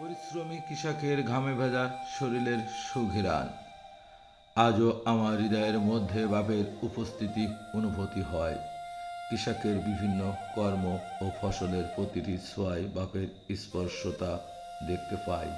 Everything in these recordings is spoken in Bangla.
পরিশ্রমী কৃষকের ঘামে ভেজা শরীরের সুঘিরান আজও আমার হৃদয়ের মধ্যে বাপের উপস্থিতি অনুভূতি হয়। কৃষকের বিভিন্ন কর্ম ও ফসলের প্রতিটি ছোঁয়ায় বাপের স্পর্শতা দেখতে পাই।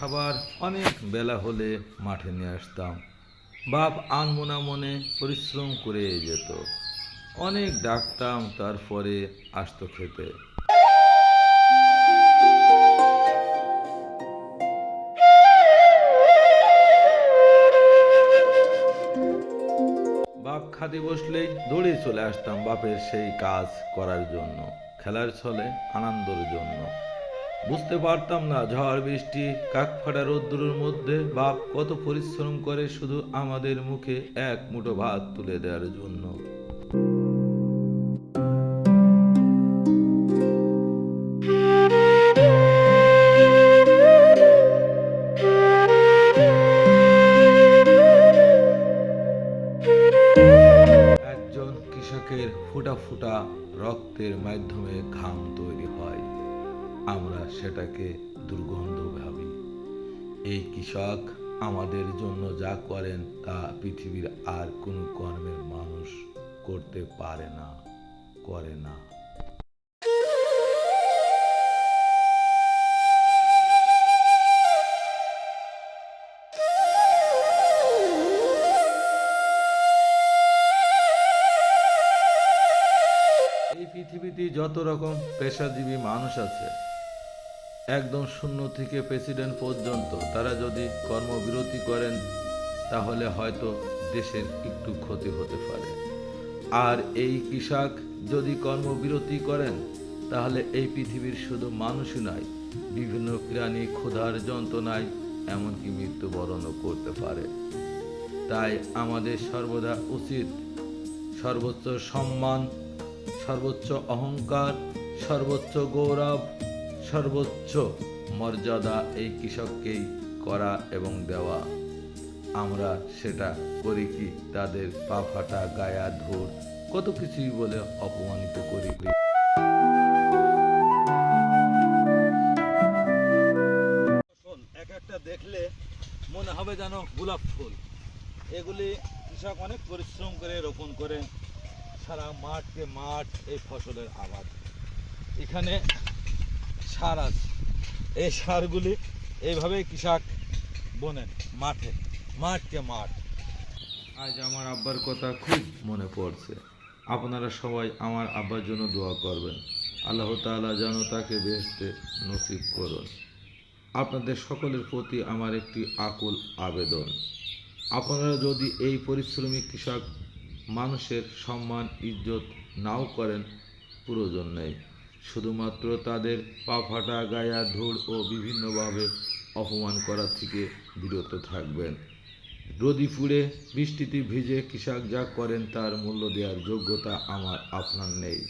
খাবার অনেক বেলা হলে মাঠে নিয়ে আসতাম। বাপ আনমোনা মনে পরিশ্রম করে যেত। অনেক ডাকতাম, তারপরে আসতো খেতে। বাপ খাতে বসলেই দৌড়ে চলে আসতাম বাপের সেই কাজ করার জন্য, খেলার ছলে আনন্দের জন্য। বুঝতে পারতাম না, ঝড় বৃষ্টি কাক ফাটা রোদ্দুরের মধ্যে। বাপ কত পরিশ্রম করে শুধু আমাদের মুখে এক মুঠো ভাত তুলে দেওয়ার জন্য। একজন কৃষকের ফুটা ফুটা রক্তের মাধ্যমে ঘাম তৈরি হয়। আমরা সেটাকে দুর্গন্ধ ভাবি। এই কৃষক আমাদের জন্য যা করেন তা পৃথিবীর আর কোনো কর্মের মানুষ করতে পারে না, করে না। এই পৃথিবীতে যত রকম পেশাজীবী মানুষ আছে একদম শূন্য থেকে প্রেসিডেন্ট পর্যন্ত তারা যদি কর্মবিরতি করেন, তাহলে হয়তো দেশের একটু ক্ষতি হতে পারে। আর এই কৃষক যদি কর্মবিরতি করেন, তাহলে এই পৃথিবীর শুধু মানুষই নয়, বিভিন্ন প্রাণী ক্ষুধার যন্ত্রণায় এমনকি মৃত্যুবরণও করতে পারে। তাই আমাদের সর্বদা উচিত সর্বোচ্চ সম্মান, সর্বোচ্চ অহংকার, সর্বোচ্চ গৌরব সর্বোচ্চ মর্যাদা এই কৃষককেই করা এবং দেওয়া। আমরা সেটা করি কি? তাদের পা ফাটা, গায়া, ধুর, কত কিছুই বলে অপমানিত করি। এক একটা দেখলে মনে হবে যেন গোলাপ ফুল। এগুলি কৃষক অনেক পরিশ্রম করে রোপণ করে। সারা মাঠকে মাঠ এই ফসলের আবাদ। এখানে সার আছে। এই সারগুলি এইভাবেই কৃষক বোনেন মাঠে, মাঠকে মাঠ। আজ আমার আব্বার কথা খুব মনে পড়ছে। আপনারা সবাই আমার আব্বার জন্য দোয়া করবেন। আল্লাহ তাআলা যেন তাকে বেহেশতে নসিব করুন। আপনাদের সকলের প্রতি আমার একটি আকুল আবেদন। আপনারা যদি এই পরিশ্রমী কৃষক মানুষের সম্মান, ইজ্জত নাও করেন, প্রয়োজন নেই। শুধুমাত্র তাদের পা ফাটা, গায়া, ধুর ও বিভিন্নভাবে অপমান করা থেকে বিরত থাকবেন। রোদি পুড়ে বৃষ্টিতে ভিজে কৃষক যা করেন তার মূল্য দেওয়ার যোগ্যতা আমার আপনার নেই।